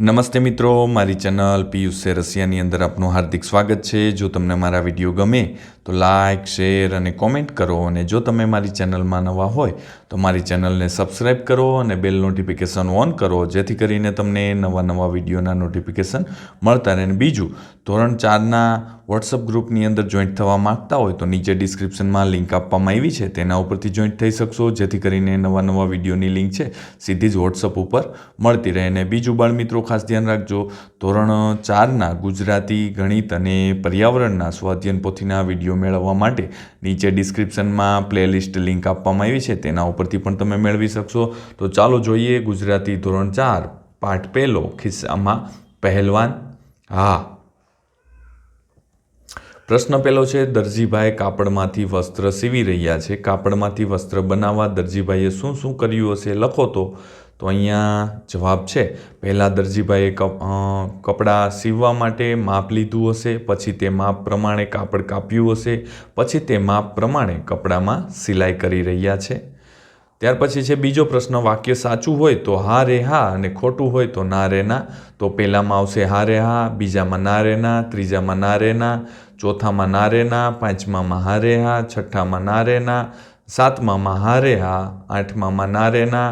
નમસ્તે મિત્રો, મારી ચેનલ પિયુષે રશિયાની અંદર આપનું હાર્દિક સ્વાગત છે. જો તમને મારા વીડિયો ગમે તો લાઇક શેર અને કોમેન્ટ કરો અને જો તમે મારી ચેનલમાં નવા હોય તો મારી ચેનલને સબસ્ક્રાઈબ કરો અને બેલ નોટિફિકેશન ઓન કરો, જેથી કરીને તમને નવા નવા વિડીયોના નોટિફિકેશન મળતા રહે. અને બીજું, ધોરણ ચારના વોટ્સઅપ ગ્રુપની અંદર જોઈન્ટ થવા માંગતા હોય તો નીચે ડિસ્ક્રિપ્શનમાં લિંક આપવામાં આવી છે. તેના ઉપરથી જોઈન્ટ થઈ શકશો, જેથી કરીને નવા નવા વિડીયોની લિંક છે, સીધી જ વોટ્સઅપ ઉપર મળતી રહે. અને બીજું બાળ મિત્રો ખાસ ધ્યાન રાખજો, ધોરણ ચારના ગુજરાતી ગણિત અને પર્યાવરણના સ્વાધ્યન પોથીના વીડિયો મેળવવા માટે નીચે ડિસ્ક્રિપ્શનમાં પ્લેલિસ્ટ લિંક આપવામાં આવી છે. તેના ઉપરથી પણ તમે મેળવી શકશો. તો ચાલો જોઈએ ગુજરાતી ધોરણ ચાર, પાઠ પહેલો ખિસ્સામાં પહેલવાન હા. પ્રશ્ન પહેલો છે, દરજીભાઈ કાપડમાંથી વસ્ત્ર સીવી રહ્યા છે. કાપડમાંથી વસ્ત્ર બનાવવા દરજીભાઈએ શું શું કર્યું હશે લખો તો? તો અહીંયા જવાબ છે, પહેલાં દરજીભાઈએ કપડાં સીવવા માટે માપ લીધું હશે, પછી તે માપ પ્રમાણે કાપડ કાપ્યું હશે, પછી તે માપ પ્રમાણે કપડામાં સિલાઈ કરી રહ્યા છે. ત્યાર પછી છે બીજો પ્રશ્ન, વાક્ય સાચું હોય તો હા રે હા અને ખોટું હોય તો ના રે ના. તો પહેલામાં આવશે હા રે હા, બીજામાં ના રે ના, ત્રીજામાં ના રે ના, ચોથામાં ના રે ના, પાંચમામાં હા રે હા, છઠ્ઠામાં ના રે ના, સાતમામાં હા રે હા, આઠમામાં ના રે ના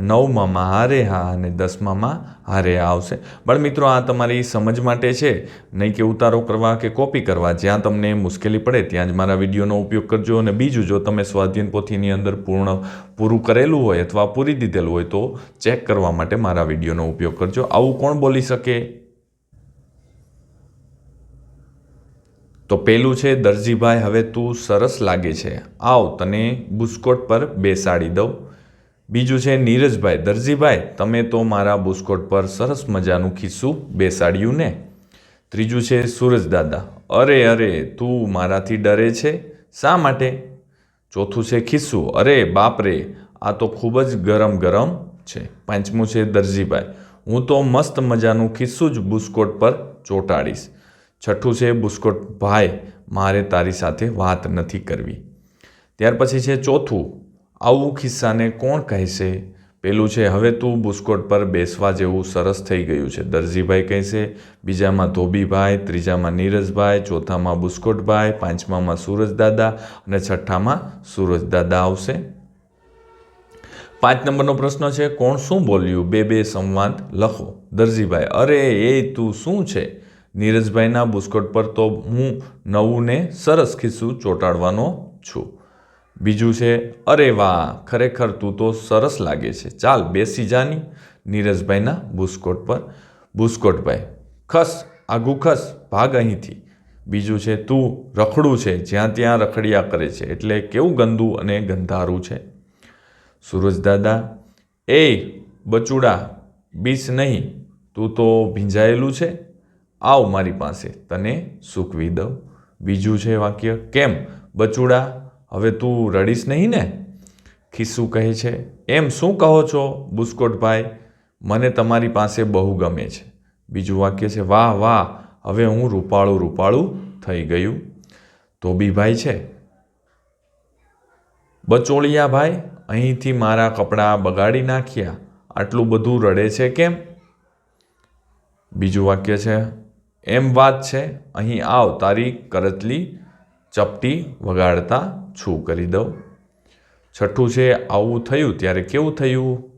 નવમામાં હારે હા અને દસમામાં હારે હા આવશે. પણ મિત્રો, આ તમારી સમજ માટે છે. નહીં કે ઉતારો કરવા કે કોપી કરવા. જ્યાં તમને મુશ્કેલી પડે ત્યાં જ મારા વિડીયોનો ઉપયોગ કરજો અને બીજું, જો તમે સ્વાધ્યન પોથીની અંદર પૂર્ણ પૂરું કરેલું હોય અથવા પૂરી દીધેલું હોય તો ચેક કરવા માટે મારા વિડીયોનો ઉપયોગ કરજો. આવું કોણ બોલી શકે? તો પેલું છે, દરજીભાઈ, હવે તું સરસ લાગે છે. આવ તને બુસ્કોટ પર બેસાડી દઉં. બીજું છે નીરજભાઈ, દરજીભાઈ, તમે તો મારા બુસ્કોટ પર સરસ મજાનું ખિસ્સું બેસાડ્યું ને? ત્રીજું છે સૂરજ દાદા, અરે અરે, તું મારાથી ડરે છે? શા માટે? ચોથું છે ખિસ્સું, અરે બાપ રે આ તો ખૂબ જ ગરમ ગરમ છે. પાંચમું છે દરજીભાઈ, હું તો મસ્ત મજાનું ખિસ્સું જ બુસ્કોટ પર ચોંટાડીશ. છઠ્ઠું છે બુસ્કોટ, ભાઈ, મારે તારી સાથે વાત નથી કરવી. ત્યાર પછી છે ચોથું આવું ખિસ્સાને કોણ કહેશે? પેલું છે, હવે તું બુસ્કોટ પર બેસવા જેવું સરસ થઈ ગયું છે. દરજીભાઈ કહેશે, બીજામાં ધોબીભાઈ, ત્રીજામાં નીરજભાઈ, ચોથામાં બુસ્કોટભાઈ, પાંચમામાં સુરજદાદા અને છઠ્ઠામાં સુરજદાદા આવશે. પાંચ નંબરનો પ્રશ્ન છે, કોણ શું બોલ્યું? બે બે, સંવાદ લખો. દરજીભાઈ, અરે, એ તું શું છે? નીરજભાઈના બુસ્કોટ પર તો હું નવું ને સરસ ખિસ્સું ચોંટાડવાનો છું. બીજું છે, અરે વાહ, ખરેખર તું તો સરસ લાગે છે. ચાલ, બેસી જાની નીરજભાઈના બુસ્કોટ પર. બુસ્કોટભાઈ ખસ, આગું ખસ, ભાગ અહીંથી. બીજું છે, તું રખડું છે, જ્યાં ત્યાં રખડિયા કરે છે, એટલે કેવું ગંદુ અને ગંધારું છે? સુરજદાદા, એ બચુડા, બીસ નહીં, તું તો ભીંજાયેલું છે. આવ મારી પાસે, તને સૂકવી દઉં. બીજું છે વાક્ય, કેમ, બચુડા હવે તું રડીશ નહીં ને? ખિસ્સુ કહે છે, એમ શું કહો છો, બુસ્કોટભાઈ? મને તમારી પાસે બહુ ગમે છે. બીજું વાક્ય છે, વાહ વાહ, હવે હું રૂપાળું રૂપાળું થઈ ગયું. ધોબીભાઈ છે બચોળિયા ભાઈ અહીંથી મારા કપડાં બગાડી નાખ્યા. આટલું બધું રડે છે કેમ? બીજું વાક્ય છે, એમ વાત છે, અહીં આવ તારી કરતલી ચપટી વગાડતા છું, કરી દઉં. છઠ્ઠું છે, આવું થયું ત્યારે કેવું થયું?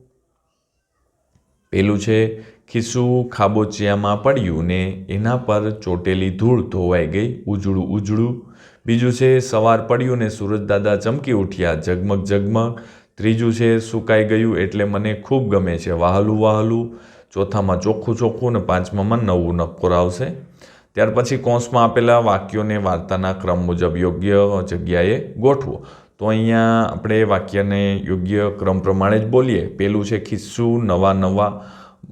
પેલું છે, ખિસ્સું ખાબોચિયામાં પડ્યું ને એના પર ચોટેલી ધૂળ ધોવાઈ ગઈ, ઉજળું ઉજળું. બીજું છે, સવાર પડ્યું ને સૂરજદાદા ચમકી ઉઠ્યા, ઝગમગ ઝગમગ. ત્રીજું છે, સુકાઈ ગયું એટલે મને ખૂબ ગમે છે, વાહલું વાહલું. ચોથામાં ચોખ્ખું ચોખ્ખું ને પાંચમામાં નવું નક્કોર આવશે. ત્યાર પછી કૌંસમાં આપેલા વાક્યોને વાર્તાના ક્રમ મુજબ યોગ્ય જગ્યાએ ગોઠવો. તો અહીંયા આપણે વાક્યને યોગ્ય ક્રમ પ્રમાણે જ બોલીએ. પેલું છે, ખિસ્સું નવા નવા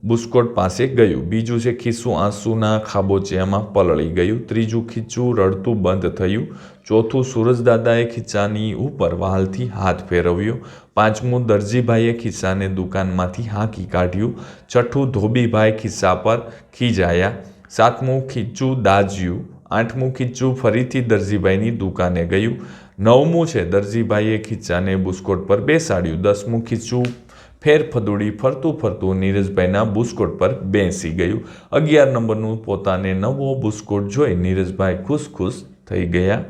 બુસ્કોટ પાસે ગયું. બીજું છે, ખિસ્સું આંસુના ખાબોચિયામાં પલળી ગયું. ત્રીજું ખીચું રડતું બંધ થયું. ચોથું, સૂરજદાદાએ ખીચાની ઉપર વહાલથી હાથ ફેરવ્યો. પાંચમું, દરજીભાઈએ ખિસ્સાને દુકાનમાંથી હાંકી કાઢ્યું. છઠ્ઠું, ધોબીભાઈ ખિસ્સા પર ખીજાયા. સાતમું ખીચું દાજ્યું આઠમું ખીચું ફરીથી દરજીભાઈની દુકાને ગયું, નવમું છે દરજીભાઈએ ખીચાને બુસ્કોટ પર બેસાડ્યું દસમું ખીચું ફેર ફદુડી ફરતું ફરતું નીરજભાઈના બુસ્કોટ પર બેસી ગયું, અગિયાર નંબરનું પોતાને નવો બુસ્કોટ જોઈ નીરજભાઈ ખુશ ખુશ થઈ ગયા.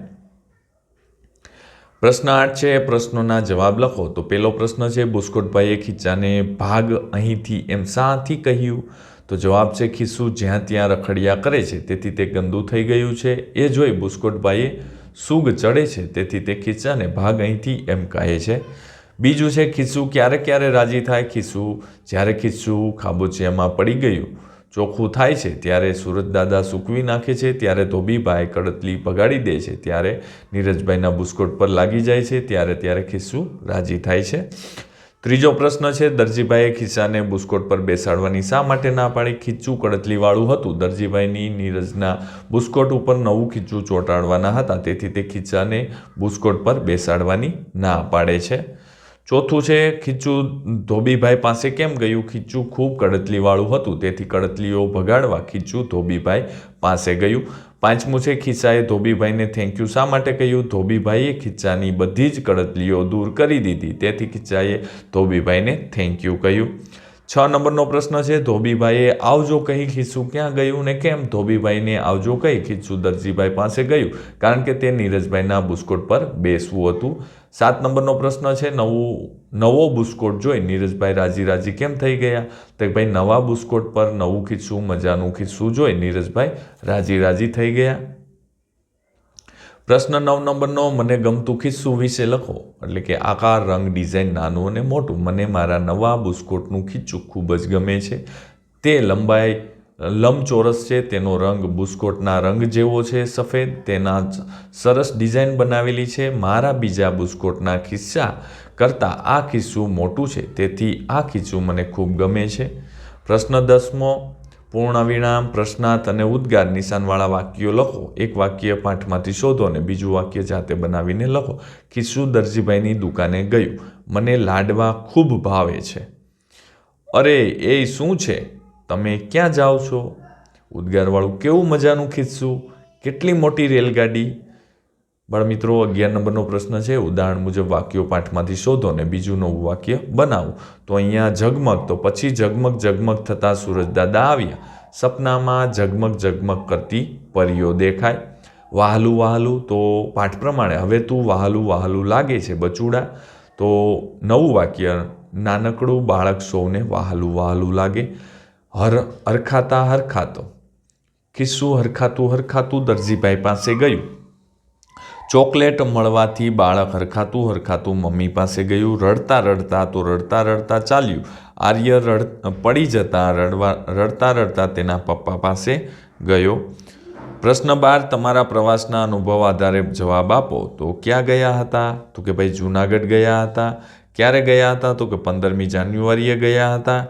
પ્રશ્ન આઠ છે, પ્રશ્નોના જવાબ લખો. તો પેલો પ્રશ્ન છે, બુસ્કોટભાઈએ ખીચાને ભાગ અહીંથી એમ સાથી કહ્યું. તો જવાબ છે ખિસ્સું, જ્યાં ત્યાં રખડિયા કરે છે, તેથી તે ગંદુ થઈ ગયું છે. એ જોઈ બુસ્કોટભાઈએ સૂગ ચડે છે, તેથી તે ખિસ્સાને ભાગ અહીંથી એમ કહે છે. બીજું છે ખિસ્સું, ક્યારે ક્યારે રાજી થાય ખિસ્સું? જ્યારે ખિસ્સું ખાબોચિયામાં પડી ગયું, ચોખ્ખું થાય છે, ત્યારે સુરતદાદા સૂકવી નાખે છે, ત્યારે ધોબીભાઈ કડતલી પગાડી દે છે, ત્યારે નીરજભાઈના બુસ્કોટ પર લાગી જાય છે, ત્યારે ત્યારે ખિસ્સું રાજી થાય છે. ત્રીજો પ્રશ્ન છે, દરજીભાઈએ ખિસ્સાને બુસ્કોટ પર બેસાડવાની શા માટે ના પાડી? ખીચું કડતલીવાળું હતું. દરજીભાઈની નીરજના બુસ્કોટ ઉપર નવું ખીચું ચોંટાડવાના હતા. તેથી તે ખીચાને બુસ્કોટ પર બેસાડવાની ના પાડે છે. ચોથું છે ખીચું ધોબીભાઈ પાસે કેમ ગયું? ખીચું ખૂબ કડતલીવાળું હતું. તેથી કડતલીઓ ભગાડવા ખીચું ધોબીભાઈ પાસે ગયું. પાંચમું છે, ખિસ્સાએ ધોબીભાઈને થેન્ક યુ શા માટે કહ્યું? ધોબીભાઈએ ખિસ્સાની બધી જ કડતલીઓ દૂર કરી દીધી. તેથી ખિસ્સાએ ધોબીભાઈને થેન્ક યુ કહ્યું. છ નંબરનો પ્રશ્ન છે, ધોબીભાઈએ આવજો કહી ખિસ્સું ક્યાં ગયું ને કેમ? ધોબીભાઈને આવજો કહી ખીચું, દરજીભાઈ પાસે ગયું કારણ કે તે નીરજભાઈના બુસ્કોટ પર બેસવું હતું. સાત નંબરનો પ્રશ્ન છે, નવું, નવો બુસ્કોટ જોઈ નીરજભાઈ રાજી રાજી કેમ થઈ ગયા? તો ભાઈ નવા બુસ્કોટ પર નવું ખિસ્સું મજાનું ખિસ્સું જોઈ નીરજભાઈ રાજી રાજી થઈ ગયા. પ્રશ્ન નવ નંબરનો મને ગમતું ખિસ્સું વિશે લખો. એટલે કે, આકાર, રંગ, ડિઝાઇન નાનું અને મોટું. મને મારા નવા બુસ્કોટનું ખીચું ખૂબ જ ગમે છે. તે લંબાઈ, લંબચોરસ છે. તેનો રંગ બુસ્કોટના રંગ જેવો છે, સફેદ. તેના સરસ ડિઝાઇન બનાવેલી છે. મારા બીજા બુસ્કોટના ખિસ્સા કરતાં આ ખિસ્સું મોટું છે. તેથી આ ખિસ્સું મને ખૂબ ગમે છે. પ્રશ્ન દસમો પૂર્ણ વિરામ પ્રશ્નાર્થ અને ઉદ્ગાર નિશાનવાળા વાક્યો લખો. એક વાક્ય પાઠમાંથી શોધો અને બીજું વાક્ય જાતે બનાવીને લખો ખિસ્સું દરજીભાઈની દુકાને ગયું? મને લાડવા ખૂબ ભાવે છે. અરે, એ શું છે? તમે ક્યાં જાઓ છો? ઉદ્ગારવાળું કેવું મજાનું ખિસ્સું? કેટલી મોટી રેલગાડી? બાળમિત્રો અગિયાર નંબરનો પ્રશ્ન છે. ઉદાહરણ મુજબ વાક્યો પાઠમાંથી શોધો ને બીજું નવું વાક્ય બનાવો. તો અહીંયા ઝગમગ, તો પછી ઝગમગ ઝગમગ થતાં સૂરજદાદા આવ્યા. સપનામાં ઝગમગ ઝગમગ કરતી પરીઓ દેખાય. વહાલું વહાલું, તો પાઠ પ્રમાણે. હવે તું વહાલું વહાલું લાગે છે બચુડા. તો નવું વાક્ય, નાનકડું બાળક સૌને વહાલું વહાલું લાગે. હર, હરખાતા હરખાતો. ખિસ્સું હરખાતું હરખાતું દરજીભાઈ પાસે ગયું. ચોકલેટ મળવાથી બાળક હરખાતું હરખાતું મમ્મી પાસે ગયું. રડતા રડતા તો રડતા રડતા ચાલ્યું. આર્ય રડ, પડી જતા રડવા, રડતા રડતા તેના પપ્પા પાસે ગયો. પ્રશ્ન બાર, તમારા પ્રવાસના અનુભવ આધારે જવાબ આપો. તો ક્યાં ગયા હતા? તો કે, ભાઈ, જૂનાગઢ ગયા હતા. ક્યારે ગયા હતા? તો કે, પંદરમી જાન્યુઆરીએ ગયા હતા.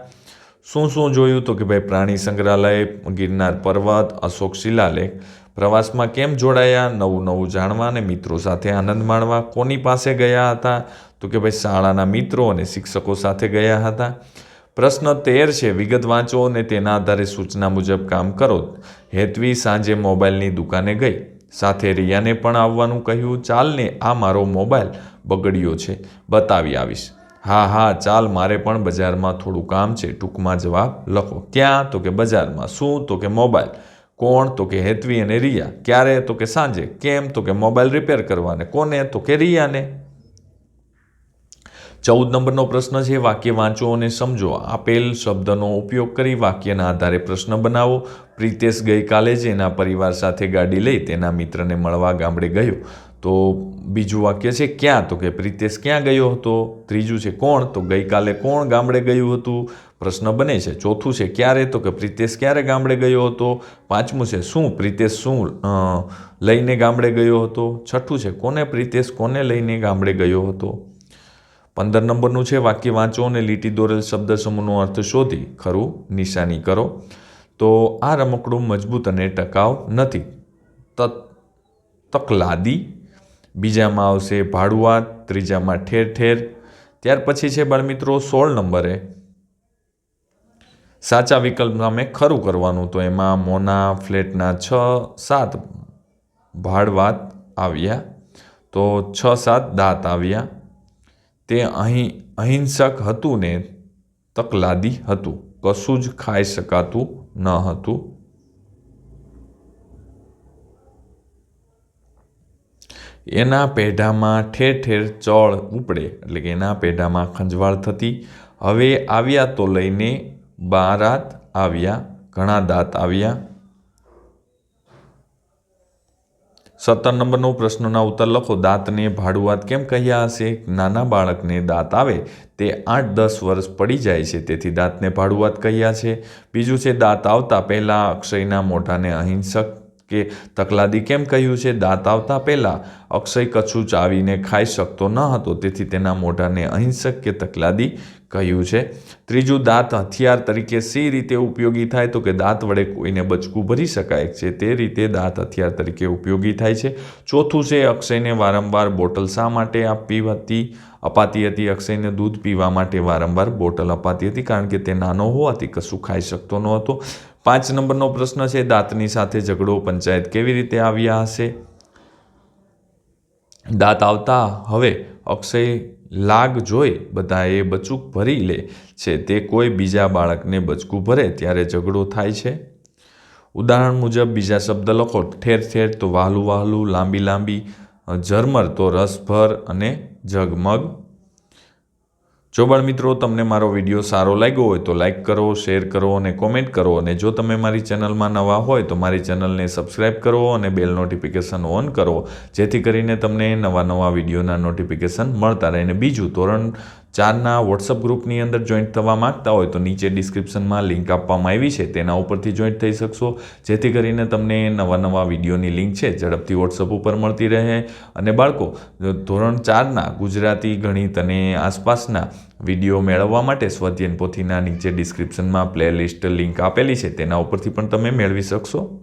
શું શું જોયું? તો કે, ભાઈ, પ્રાણી સંગ્રહાલય, ગિરનાર પર્વત, અશોક શિલાલેખ. પ્રવાસમાં કેમ જોડાયા, નવું નવું જાણવા અને મિત્રો સાથે આનંદ માણવા, કોની પાસે ગયા હતા? તો કે ભાઈ, શાળાના મિત્રો અને શિક્ષકો સાથે ગયા હતા. પ્રશ્ન તેર છે, વિગત વાંચો અને તેના આધારે સૂચના મુજબ કામ કરો. હેતવી સાંજે મોબાઈલની દુકાને ગઈ. સાથે રિયાને પણ આવવાનું કહ્યું, ચાલને, આ મારો મોબાઈલ બગડ્યો છે. બતાવી આવીશ. હા હા, ચાલ, મારે પણ બજારમાં થોડું કામ છે. ટૂંકમાં જવાબ લખો. ક્યાં? તો કે બજારમાં. શું? તો કે મોબાઈલ. કોણ તો કે હેતવી અને રિયા? ક્યારે? તો કે સાંજે. કેમ? તો કે મોબાઈલ રિપેર કરવાને. કોને? તો કે રિયાને. ચૌદ નંબરનો પ્રશ્ન છે, વાક્ય વાંચો અને સમજો. આપેલ શબ્દનો ઉપયોગ કરી વાક્યના આધારે પ્રશ્ન બનાવો. પ્રિતેશ ગઈકાલે જ એના પરિવાર સાથે ગાડી લઈ તેના મિત્રને મળવા ગામડે ગયો. તો બીજું વાક્ય છે, ક્યાં? તો કે પ્રિતેશ ક્યાં ગયો હતો? ત્રીજું છે, કોણ? તો ગઈકાલે કોણ ગામડે ગયું હતું? પ્રશ્ન બને છે. ચોથું છે, ક્યારે તો કે પ્રિતેશ ક્યારે ગામડે ગયો હતો? પાંચમું છે, શું પ્રિતેશ શું લઈને ગામડે ગયો હતો? છઠ્ઠું છે, કોને પ્રિતેશ કોને લઈને ગામડે ગયો હતો? પંદર નંબરનું છે, વાક્ય વાંચો અને લીટી દોરેલ શબ્દ સમૂહનો અર્થ શોધી. ખરું? નિશાની કરો. તો આ રમકડું મજબૂત અને ટકાઉ નથી. તકલાદી. બીજામાં આવશે ભાડુઆત, ત્રીજામાં ઠેર ઠેર. ત્યાર પછી છે, બાળમિત્રો, સોળ નંબરે. સાચા વિકલ્પ સામે ખરું કરવાનું. તો એમાં મોના ફ્લેટના છ, સાત ભાડવાત આવ્યા. તો છ, સાત દાંત આવ્યા. તે અહીં અહિંસક હતું ને તકલાદી હતું. કશું જ ખાઈ શકાતું ન હતું. એના પેઢામાં ઠેર ઠેર ચળ ઉપડે. એટલે કે એના પેઢામાં ખંજવાળ થતી. હવે આવ્યા તો લઈને બારાત આવ્યા, ઘણા દાંત આવ્યા. સત્તર નંબરનો પ્રશ્નના ઉત્તર લખો. દાંતને ભાડુઆત કેમ કહ્યા હશે? નાના બાળકને દાંત આવે, તે આઠ દસ વર્ષ પડી જાય છે, તેથી દાંતને ભાડુઆત કહ્યા છે. બીજું છે, દાંત આવતા પહેલાં અક્ષયના મોઢાને અહિંસક કે તકલાદી કેમ કહ્યું છે? દાંત આવતા પહેલાં અક્ષય કછું ચાવીને ખાઈ શકતો ન હતો, તેથી તેના મોઢાને અહિંસક કે તકલાદી કહ્યું છે. ત્રીજું, દાંત હથિયાર તરીકે સી રીતે ઉપયોગી થાય તો કે દાંત વડે કોઈને બચકું ભરી શકાય છે, તે રીતે દાંત હથિયાર તરીકે ઉપયોગી થાય છે. ચોથું છે, અક્ષયને વારંવાર બોટલ શા માટે આપી હતી? અપાતી હતી અક્ષયને દૂધ પીવા માટે વારંવાર બોટલ અપાતી હતી કારણ કે તે નાનો હોવાથી કશું ખાઈ શકતો ન હતો. પાંચ નંબરનો પ્રશ્ન છે, દાંતની સાથે ઝઘડો પંચાયત કેવી રીતે આવ્યા હશે? દાંત આવતા હવે અક્ષય લાગ જોઈ બધાએ બચૂક ભરી લે છે, તે કોઈ બીજા બાળકને બચકું ભરે ત્યારે ઝઘડો થાય છે. ઉદાહરણ મુજબ, બીજા શબ્દ લખો, ઠેર ઠેર તો વાહલું વાહલું, લાંબી લાંબી, ઝરમર તો રસભર અને ઝગમગ જો બાળ મિત્રો તમને મારો વીડિયો સારો લાગ્યો હોય તો લાઇક કરો, શેર કરો અને કોમેન્ટ કરો. અને જો તમે મારી ચેનલમાં નવા હોય તો મારી ચેનલને સબસ્ક્રાઈબ કરો અને બેલ નોટિફિકેશન ઓન કરો. જેથી કરીને તમને નવા નવા વિડીયોના નોટિફિકેશન મળતા રહે. અને બીજું, ધોરણ ચારના વોટ્સઅપ ગ્રુપની અંદર જોઈન્ટ થવા માંગતા હોય તો નીચે ડિસ્ક્રિપ્શનમાં લિંક આપવામાં આવી છે. તેના ઉપરથી જોઈન્ટ થઈ શકશો. જેથી કરીને તમને નવા નવા વિડીયોની લિંક છે, ઝડપથી વોટ્સઅપ ઉપર મળતી રહે. અને બાળકો, ધોરણ ચારના ગુજરાતી ગણિત અને આસપાસના વીડિયો મેળવવા માટે સ્વધ્યન પોથીના નીચે ડિસ્ક્રિપ્શનમાં પ્લેલિસ્ટ લિંક આપેલી છે. તેના ઉપરથી પણ તમે મેળવી શકશો.